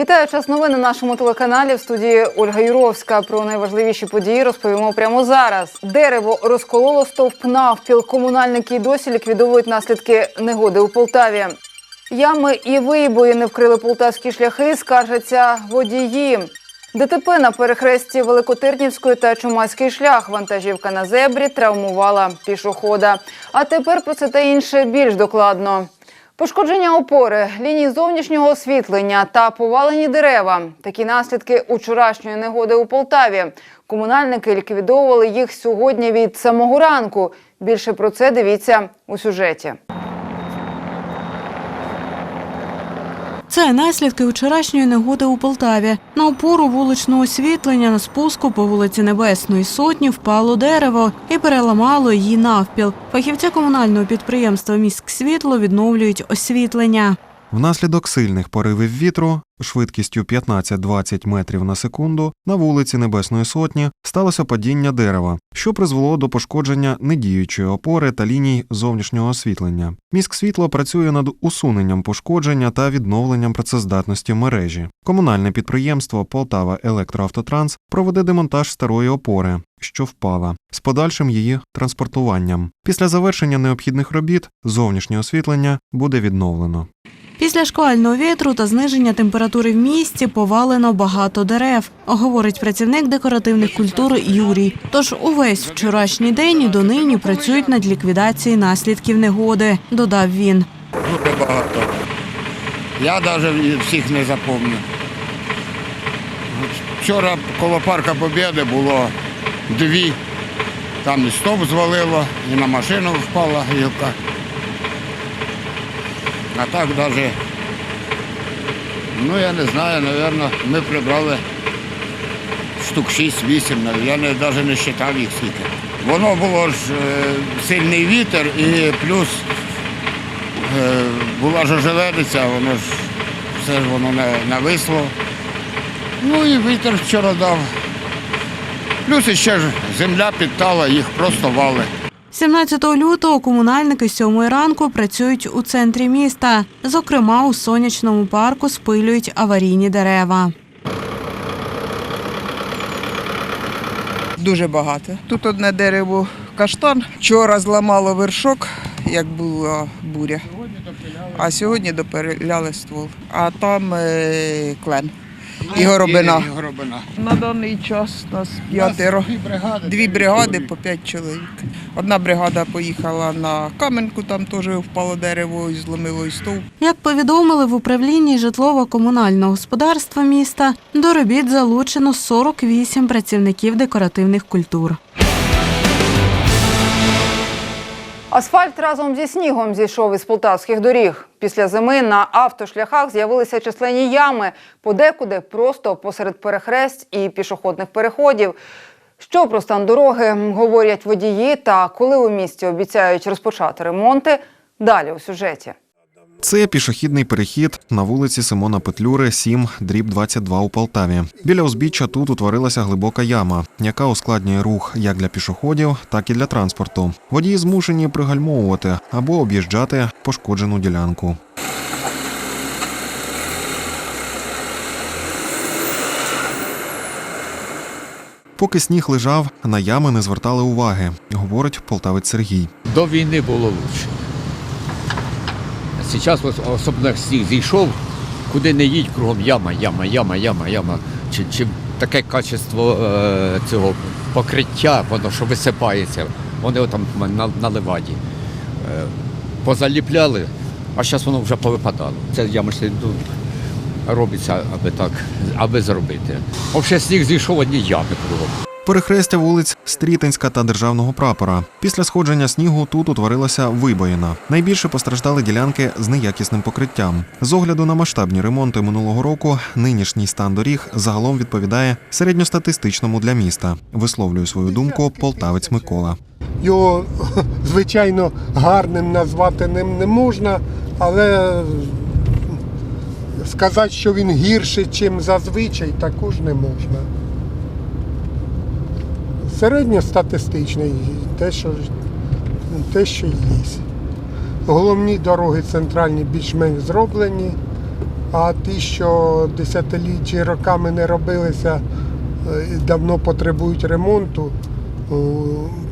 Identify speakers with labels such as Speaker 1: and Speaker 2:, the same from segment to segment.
Speaker 1: Вітаю час новин на нашому телеканалі в студії Ольга Юровська. Про найважливіші події розповімо прямо зараз. Дерево розкололо стовп навпіл. Комунальники й досі ліквідовують наслідки негоди у Полтаві. Ями і вибої не вкрили полтавські шляхи, скаржаться водії. ДТП на перехресті Великотирнівської та Чумацький шлях. Вантажівка на зебрі травмувала пішохода. А тепер про це та інше більш докладно. Пошкодження опори, лінії зовнішнього освітлення та повалені дерева. Такі наслідки учорашньої негоди у Полтаві. Комунальники ліквідовували їх сьогодні від самого ранку. Більше про це дивіться у сюжеті.
Speaker 2: Це наслідки вчорашньої негоди у Полтаві. На опору вуличного освітлення на спуску по вулиці Небесної Сотні впало дерево і переламало її навпіл. Фахівці комунального підприємства «Міськсвітло» відновлюють освітлення.
Speaker 3: Внаслідок сильних поривів вітру швидкістю 15-20 метрів на секунду на вулиці Небесної Сотні сталося падіння дерева, що призвело до пошкодження недіючої опори та ліній зовнішнього освітлення. Міськсвітло працює над усуненням пошкодження та відновленням працездатності мережі. Комунальне підприємство Полтава Електроавтотранс проведе демонтаж старої опори, що впала, з подальшим її транспортуванням. Після завершення необхідних робіт зовнішнє освітлення буде відновлено.
Speaker 2: Після шквального вітру та зниження температури в місті повалено багато дерев, говорить працівник декоративних культур Юрій. Тож увесь вчорашній день і донині працюють над ліквідацією наслідків негоди, додав він.
Speaker 4: Дуже багато. Я навіть всіх не запомню. Вчора коло парка Побєди було дві. Там і стоп звалило, і на машину впала гілка. А так навіть, ну я не знаю, мабуть, ми прибрали штук 6-8, я не, навіть не вважав їх скільки. Воно було ж е, сильний вітер і плюс Е, була ж воно ж все ж воно нависло. Ну і вітер вчора дав. Плюс іще ж земля підтала, їх просто вали.
Speaker 2: 17 лютого комунальники 7 ранку працюють у центрі міста. Зокрема, у сонячному парку спилюють аварійні дерева.
Speaker 5: Дуже багато. Тут одне дерево каштан. Вчора зламало вершок, як була буря. А сьогодні допиляли ствол. А там е, клен горобина.
Speaker 4: І горобина.
Speaker 5: На даний час нас п'ятеро.
Speaker 4: Дві бригади.
Speaker 5: Дві бригади по п'ять чоловік. Одна бригада поїхала на Каменку, там теж впало дерево і зломило і стовп.
Speaker 2: Як повідомили в управлінні житлово-комунального господарства міста, до робіт залучено 48 працівників декоративних культур.
Speaker 1: Асфальт разом зі снігом зійшов із полтавських доріг. Після зими на автошляхах з'явилися численні ями, подекуди просто посеред перехресть і пішохідних переходів. Що про стан дороги говорять водії та коли у місті обіцяють розпочати ремонти, далі у сюжеті.
Speaker 3: Це пішохідний перехід на вулиці Симона Петлюри, 7, дріб 22 у Полтаві. Біля узбіччя тут утворилася глибока яма, яка ускладнює рух як для пішоходів, так і для транспорту. Водії змушені пригальмовувати або об'їжджати пошкоджену ділянку. Поки сніг лежав, на ями не звертали уваги, говорить полтавець Сергій.
Speaker 6: До війни було краще. Зараз ос- особливо сніг зійшов, куди не їдь, кругом яма, яма, яма, яма, яма. Чи, чи таке качество е, цього покриття, воно що висипається, вони там на, на леваді. Е, позаліпляли, а зараз воно вже повипадало. Це я мислю, ну, робиться, аби так, аби зробити. Взагалі сніг зійшов одні ями кругом.
Speaker 3: Перехрестя вулиць Стрітинська та Державного прапора. Після сходження снігу тут утворилася вибоїна. Найбільше постраждали ділянки з неякісним покриттям. З огляду на масштабні ремонти минулого року, нинішній стан доріг загалом відповідає середньостатистичному для міста. Висловлює свою думку полтавець Микола.
Speaker 7: Його, звичайно, гарним назвати ним не можна, але сказати, що він гірший, ніж зазвичай, також не можна. Середньостатистичний, те, що, те, що є. Головні дороги центральні більш-менш зроблені. А ті, що десятилітті роками не робилися, е, давно потребують ремонту, е,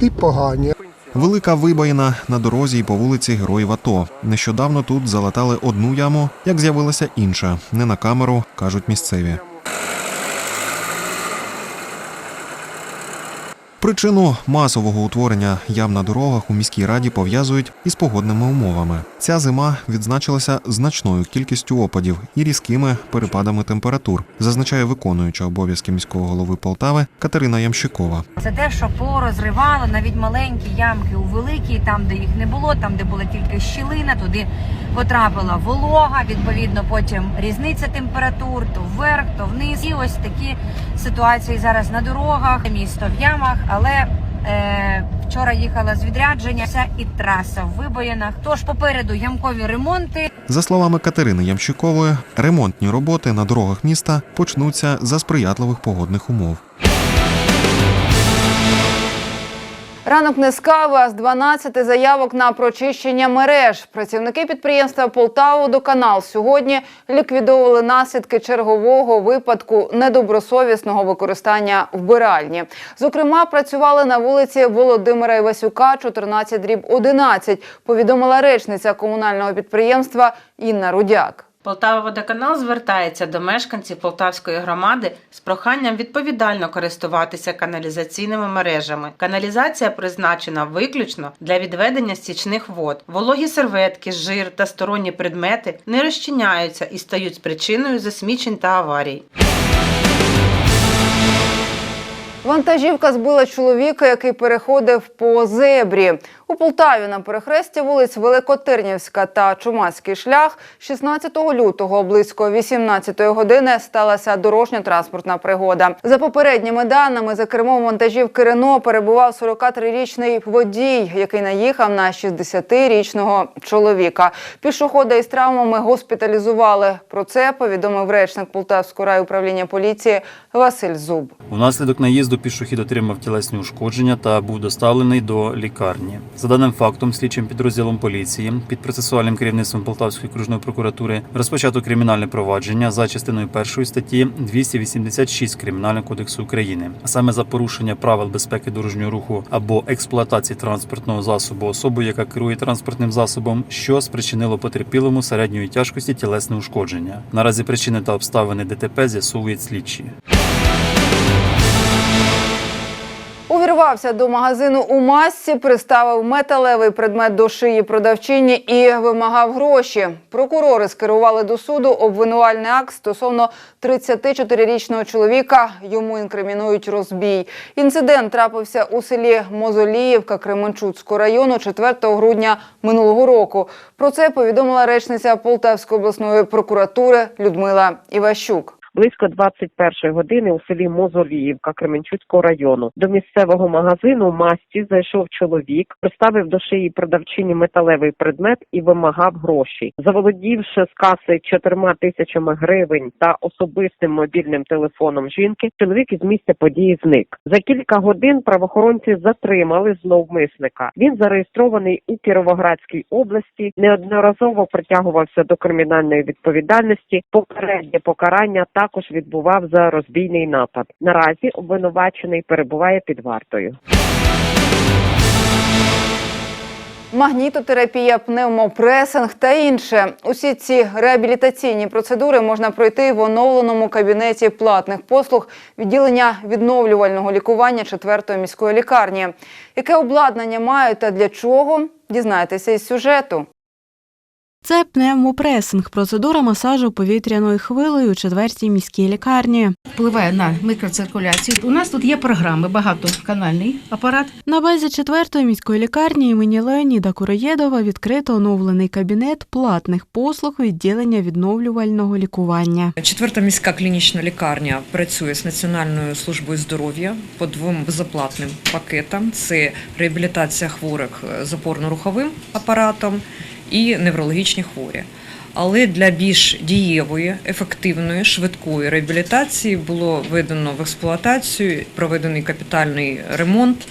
Speaker 7: ті погані.
Speaker 3: Велика вибоїна на дорозі і по вулиці Героїв АТО. Нещодавно тут залатали одну яму, як з'явилася інша. Не на камеру, кажуть місцеві. Причину масового утворення ям на дорогах у міській раді пов'язують із погодними умовами. Ця зима відзначилася значною кількістю опадів і різкими перепадами температур, зазначає виконуюча обов'язки міського голови Полтави Катерина Ямщикова.
Speaker 8: Це те, що порозривало навіть маленькі ямки у великі, там, де їх не було, там, де була тільки щілина, туди потрапила волога. Відповідно, потім різниця температур то вверх, то вниз. І ось такі ситуації зараз на дорогах, місто в ямах, але. Е, вчора їхала з відрядження, і траса в вибоїнах. Тож попереду ямкові ремонти.
Speaker 3: За словами Катерини Ямщикової, ремонтні роботи на дорогах міста почнуться за сприятливих погодних умов.
Speaker 1: Ранок не з кави, а з 12 заявок на прочищення мереж. Працівники підприємства Полтаву-Доканал сьогодні ліквідовували наслідки чергового випадку недобросовісного використання вбиральні. Зокрема, працювали на вулиці Володимира Івасюка, 14 дріб 11, повідомила речниця комунального підприємства Інна Рудяк.
Speaker 9: Полтава водоканал звертається до мешканців Полтавської громади з проханням відповідально користуватися каналізаційними мережами. Каналізація призначена виключно для відведення стічних вод. Вологі серветки, жир та сторонні предмети не розчиняються і стають причиною засмічень та аварій.
Speaker 1: Вантажівка збила чоловіка, який переходив по зебрі. У Полтаві на перехресті вулиць Великотирнівська та Чумацький шлях 16 лютого близько 18 години сталася дорожньо-транспортна пригода. За попередніми даними, за кермом вантажівки Рено перебував 43-річний водій, який наїхав на 60-річного чоловіка. Пішохода із травмами госпіталізували. Про це повідомив речник Полтавського райуправління поліції Василь Зуб.
Speaker 10: Внаслідок наїзду пішохід отримав тілесні ушкодження та був доставлений до лікарні. За даним фактом, слідчим підрозділом поліції під процесуальним керівництвом Полтавської окружної прокуратури розпочато кримінальне провадження за частиною першої статті 286 Кримінального кодексу України, а саме за порушення правил безпеки дорожнього руху або експлуатації транспортного засобу особою, яка керує транспортним засобом, що спричинило потерпілому середньої тяжкості тілесне ушкодження. Наразі причини та обставини ДТП з'ясовують слідчі.
Speaker 1: Увірвався до магазину у масці, приставив металевий предмет до шиї продавчині і вимагав гроші. Прокурори скерували до суду обвинувальний акт стосовно 34-річного чоловіка. Йому інкримінують розбій. Інцидент трапився у селі Мозоліївка Кременчуцького району 4 грудня минулого року. Про це повідомила речниця Полтавської обласної прокуратури Людмила Іващук.
Speaker 11: Близько 21 години у селі Мозоліївка Кременчуцького району до місцевого магазину масті зайшов чоловік, приставив до шиї продавчині металевий предмет і вимагав гроші. Заволодівши з каси чотирма тисячами гривень та особистим мобільним телефоном жінки, чоловік із місця події зник. За кілька годин правоохоронці затримали зловмисника. Він зареєстрований у Кіровоградській області, неодноразово притягувався до кримінальної відповідальності. Попереднє покарання також відбував за розбійний напад. Наразі обвинувачений перебуває під вартою.
Speaker 1: Магнітотерапія, пневмопресинг та інше. Усі ці реабілітаційні процедури можна пройти в оновленому кабінеті платних послуг відділення відновлювального лікування 4-ї міської лікарні. Яке обладнання мають та для чого? Дізнайтеся із сюжету.
Speaker 2: Це пневмопресинг, процедура масажу повітряною хвилею у четвертій міській лікарні.
Speaker 12: впливає на мікроциркуляцію. У нас тут є програми, багатоканальний апарат.
Speaker 2: На базі четвертої міської лікарні імені Леоніда Куроєдова відкрито оновлений кабінет платних послуг відділення відновлювального лікування.
Speaker 13: Четверта міська клінічна лікарня працює з Національною службою здоров'я по двом безоплатним пакетам: це реабілітація хворих з опорно-руховим апаратом і неврологічні хворі. Але для більш дієвої, ефективної, швидкої реабілітації було введено в експлуатацію, проведений капітальний ремонт,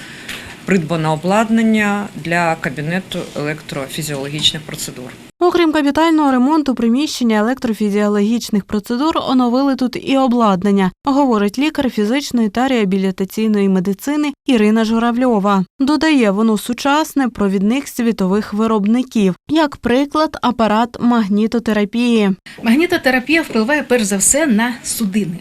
Speaker 13: придбано обладнання для кабінету електрофізіологічних процедур.
Speaker 2: Окрім капітального ремонту приміщення електрофізіологічних процедур, оновили тут і обладнання, говорить лікар фізичної та реабілітаційної медицини Ірина Журавльова. Додає, воно сучасне провідних світових виробників, як приклад, апарат магнітотерапії.
Speaker 12: Магнітотерапія впливає перш за все на судини.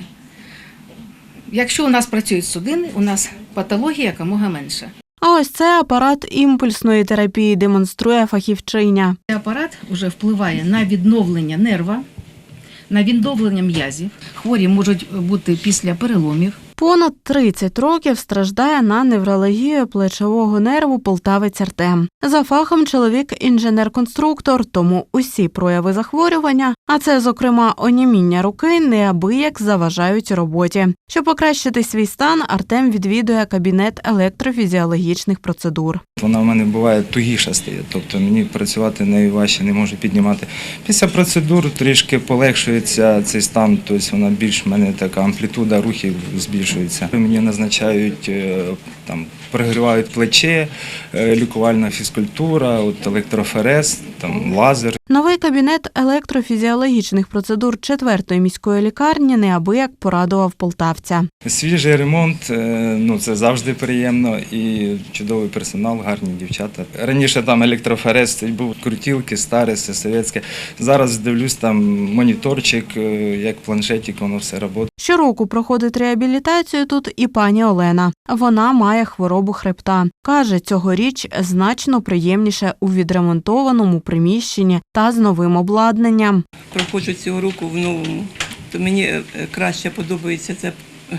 Speaker 12: Якщо у нас працюють судини, у нас патологія якомога менша.
Speaker 2: А ось це апарат імпульсної терапії демонструє фахівчиня.
Speaker 12: Апарат вже впливає на відновлення нерва, на відновлення м'язів. Хворі можуть бути після переломів.
Speaker 2: Понад 30 років страждає на неврологію плечового нерву полтавець Артем. За фахом чоловік інженер-конструктор, тому усі прояви захворювання, а це, зокрема, оніміння руки, неабияк заважають роботі. Щоб покращити свій стан, Артем відвідує кабінет електрофізіологічних процедур.
Speaker 14: Вона в мене буває тугіша стає, тобто мені працювати нею важче, не можу піднімати. Після процедур трішки полегшується цей стан, тобто вона більш в мене така амплітуда рухів збільшується. Мені назначають е, там прогрівають плече, е, лікувальна фізкультура, от електроферез, там лазер.
Speaker 2: Новий кабінет електрофізіологічних процедур 4-ї міської лікарні неабияк порадував полтавця.
Speaker 14: Свіжий ремонт, е, ну це завжди приємно і чудовий персонал, гарні дівчата. Раніше там електроферез був крутілки, старе, все совєтське. Зараз дивлюсь там моніторчик, е, як планшетик, воно все працює.
Speaker 2: Щороку проходить реабілітацію тут і пані Олена. Вона має хворобу хребта. Каже, цьогоріч значно приємніше у відремонтованому приміщенні та з новим обладнанням.
Speaker 15: проходжу цього року в новому, то мені е, краще подобається це е,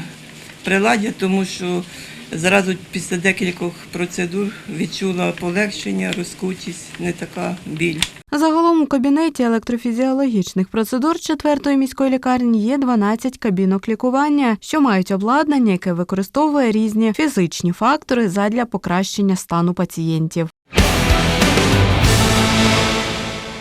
Speaker 15: приладдя, тому що зразу після декількох процедур відчула полегшення, розкутість, не така біль.
Speaker 2: Загалом у кабінеті електрофізіологічних процедур 4-ї міської лікарні є 12 кабінок лікування, що мають обладнання, яке використовує різні фізичні фактори задля покращення стану пацієнтів.